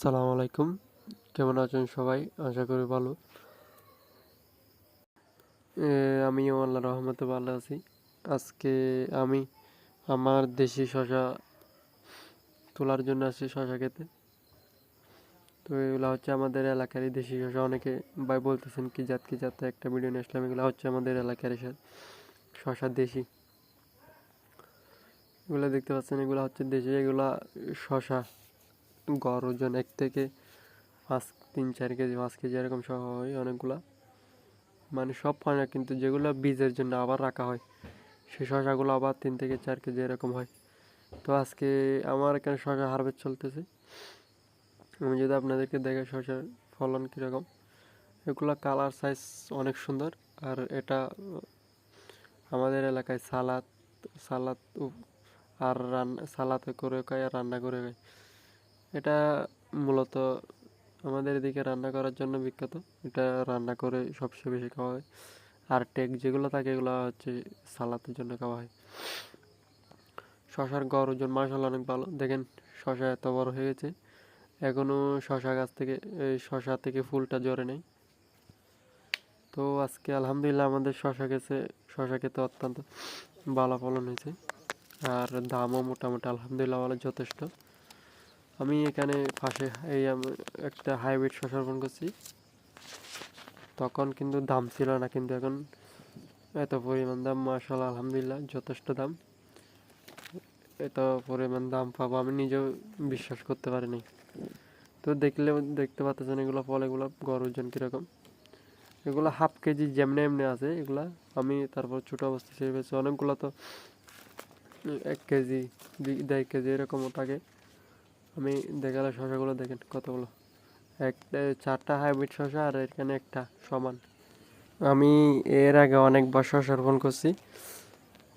সালাম আলাইকুম। কেমন আছেন সবাই? আশা করি ভালো। আমিও আল্লাহ রহমতে ভালো আছি। আজকে আমি আমার দেশি শশা তোলার জন্য আসছি শশা খেতে। তো এগুলো হচ্ছে আমাদের এলাকারই দেশি শশা। অনেকে ভাই বলতেছেন কি জাত কি জাত, একটা ভিডিও নিয়ে আসলাম। এগুলো হচ্ছে আমাদের এলাকার শশা দেশি। এগুলো দেখতে পাচ্ছেন, এগুলো হচ্ছে দেশি, এগুলা শশা। গড় ওজন এক থেকে পাঁচ, তিন, চার কেজি, পাঁচ কেজি এরকম সহ হয় অনেকগুলা। মানে সব হয় না কিন্তু যেগুলো বীজের জন্য আবার রাখা হয় সেই শশাগুলো আবার তিন থেকে চার কেজি এরকম হয়। তো আজকে আমার এখানে শশা হারভেস্ট চলতেছে। আমি যদি আপনাদেরকে দেখে শশার ফলন কীরকম, এগুলো কালার সাইজ অনেক সুন্দর। আর এটা আমাদের এলাকায় সালাদ সালাদ আর রান্না সালাতে করে খায় আর রান্না করে খায়। এটা মূলত আমাদের এদিকে রান্না করার জন্য বিখ্যাত। এটা রান্না করে সবচেয়ে বেশি খাওয়া হয়। আর টেক যেগুলো থাকে এগুলো হচ্ছে সালাতের জন্য খাওয়া হয়। শশার গড় ওজন মাসাল অনেক ভালো। দেখেন শশা এত বড় হয়ে গেছে। এখনও শশা গাছ থেকে, এই শশা থেকে ফুলটা ঝরে নেই। তো আজকে আলহামদুলিল্লাহ আমাদের শশা গেছে। শশা খেতে অত্যন্ত ভালো ফলন হয়েছে। আর দামও মোটামুটি আলহামদুলিল্লাহ ভালো যথেষ্ট। আমি এখানে পাশে এই একটা হাইব্রিড শশা রোপণ করছি। তখন কিন্তু দাম ছিল না, কিন্তু এখন এত পরিমাণ দাম, মাশাআল্লাহ, আলহামদুলিল্লাহ, যথেষ্ট দাম। এত পরিমাণ দাম পাবো আমি নিজেও বিশ্বাস করতে পারিনি। তো দেখলে, দেখতে পাচ্ছেন এগুলো ফল, এগুলো গড় ওজন কীরকম। এগুলো হাফ কেজি যেমনি এমনি আছে, এগুলা আমি তারপর ছোটো অবস্থা পেয়েছি অনেকগুলো তো এক কেজি দেড় কেজি এরকমও থাকে। আমি দেখালে শশাগুলো দেখেন কতগুলো। একটা চারটা হাইব্রিড শশা আর এখানে একটা সমান। আমি এর আগে অনেকবার শশা রোপণ করছি,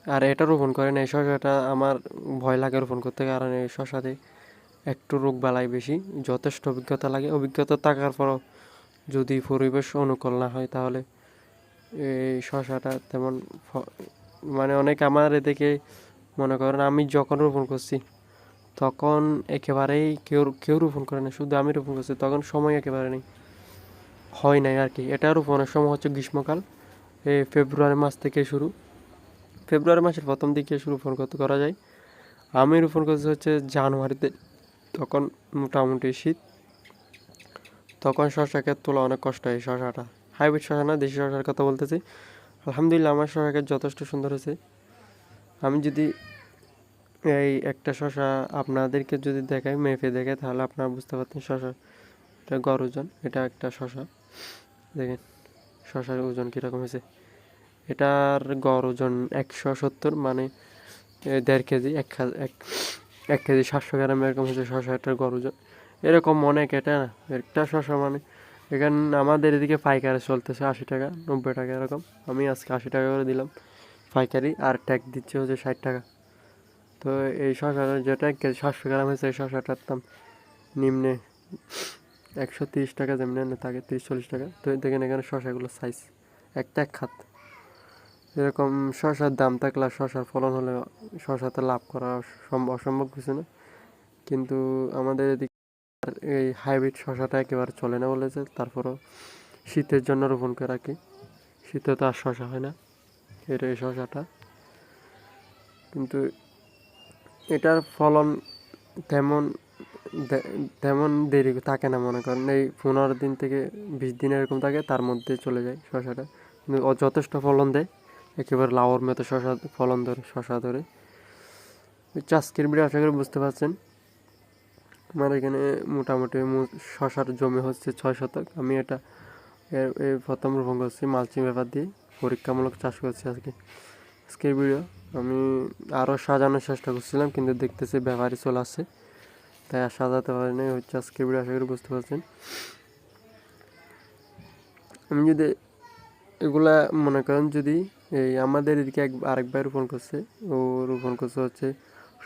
আর এটা রোপণ করেন এই শশাটা আমার ভয় লাগে রোপণ করতে, কারণ এই শশাতে একটু রোগ বালাই বেশি, যথেষ্ট অভিজ্ঞতা লাগে। অভিজ্ঞতা থাকার পরও যদি পরিবেশ অনুকূল না হয়, তাহলে এই শশাটা তেমন মানে অনেক আমার এদিকে মনে করেন আমি যখন রোপণ করছি তখন একেবারেই কেউ কেউ রোপণ করে না শুধু আমি রোপণ করছি, তখন সময় একেবারে নেই। হয় নাই আর কি। এটা রোপণের সময় হচ্ছে গ্রীষ্মকাল এই ফেব্রুয়ারি মাস থেকে শুরু। ফেব্রুয়ারি মাসের প্রথম দিকে শুরু রোপণ করতে করা যায়। আমি রোপণ করছি হচ্ছে জানুয়ারিতে, তখন মোটামুটি শীত। তখন শশাকে তোলা অনেক কষ্ট হয় শশাটা। হাইব্রিড শশা না, দেশি শশার কথা বলতেছি। আলহামদুলিল্লাহ, আমার শশাকে যথেষ্ট সুন্দর হয়েছে। আমি যদি এই একটা শশা আপনাদেরকে যদি দেখাই, মেপে দেখাই তাহলে আপনারা বুঝতে পারতেন শশা। এটা গড় ওজন, এটা একটা শশা। দেখেন, শশার ওজন কীরকম হয়েছে। এটার গড় ওজন একশো সত্তর মানে দেড় কেজি, এক এক কেজি সাতশো গ্রাম এরকম হচ্ছে শশা, এটার গড় ওজন। এরকম অনেক, এটা না, একটা শশা মানে এখানে আমাদের এদিকে পাইকারি চলতেছে আশি টাকা, নব্বই টাকা এরকম। আমি আজকে আশি টাকা করে দিলাম পাইকারি, আর ট্যাগ দিচ্ছে হচ্ছে ষাট টাকা। তো এই শশাটা যেটা সাতশো গ্রাম হয়েছে, এই শশাটার দাম নিম্নে একশো তিরিশ টাকা যেমনি থাকে, তিরিশ চল্লিশ টাকা। তো দেখেন এখানে শশাগুলো সাইজ একটা এক খাত এরকম শশার দাম থাকলে শশার ফলন হলে শশাতে লাভ করা সম্ভব, অসম্ভব কিছু না। কিন্তু আমাদের এদিকে এই হাইব্রিড শশাটা একেবারে চলে না বলেছে তারপরও শীতের জন্য রোপণ করে রাখি। শীতে তো আর শশা হয় না এটা এই শশাটা। কিন্তু এটার ফলন তেমন তেমন দেরি থাকে না মনে করেন। এই পনেরো দিন থেকে বিশ দিন এরকম থাকে, তার মধ্যে চলে যায় শশাটা কিন্তু যথেষ্ট ফলন দেয়, একেবারে লাউর মতো শশা ফলন ধরে শশা ধরে। চাষকির বিড়ি আশা করি বুঝতে পারছেন। আমার এখানে মোটামুটি শশার জমি হচ্ছে ছয় শতক। আমি এটা প্রথম রোপণ করছি, মালচিং ব্যাপার দিয়ে। পরীক্ষামূলক চাষ করছি আজকে। আজকের ভিডিও আমি আরও সাজানোর চেষ্টা করছিলাম, কিন্তু দেখতেছি ব্যাপারই চলে আসছে। তাই আর সাজাতে পারিনি হচ্ছে আজকের ভিডিও আশা করি বুঝতে পারছেন। আমি যদি এগুলা মনে করেন যদি এই আমাদের এদিকে এক আরেকবার রোপণ করছে, ও রোপণ করছে হচ্ছে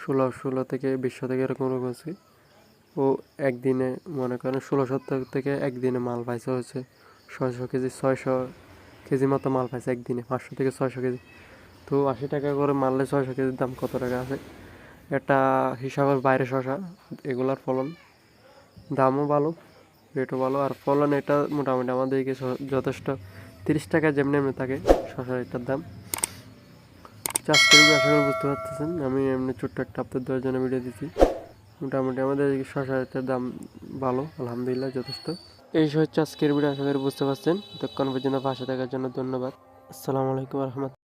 ষোলো ষোলো থেকে বিশশো থেকে এরকম রোপণ করছে। ও একদিনে মনে করেন ষোলো সত্তর থেকে একদিনে মাল পাইছে হচ্ছে ছয়শো কেজি ছয়শো কেজি মতো মাল পাইছে একদিনে, পাঁচশো থেকে ছয়শো কেজি। তো আশি টাকা করে মারলে ছয়শো কেজির দাম কত টাকা আছে? এটা হিসাবের বাইরে শশা, এগুলার ফলন। দামও ভালো, রেটও ভালো, আর ফলন এটা মোটামুটি আমাদেরকে যথেষ্ট। তিরিশ টাকা যেমনি এমনি থাকে শশার এটার দাম। চাষ করে আশা করি বুঝতে পারতেছেন, আমি এমনি ছোট্ট একটা আপনার দেওয়ার জন্য ভিডিও দিচ্ছি। মোটামুটি আমাদের শশার এটার দাম ভালো, আলহামদুলিল্লাহ যথেষ্ট। এই হচ্ছে আজকের ভিডিও আশা করি বুঝতে পারছেন। ততক্ষণ পর্যন্ত পাশে থাকার জন্য ধন্যবাদ। আসসালামু আলাইকুম রহমত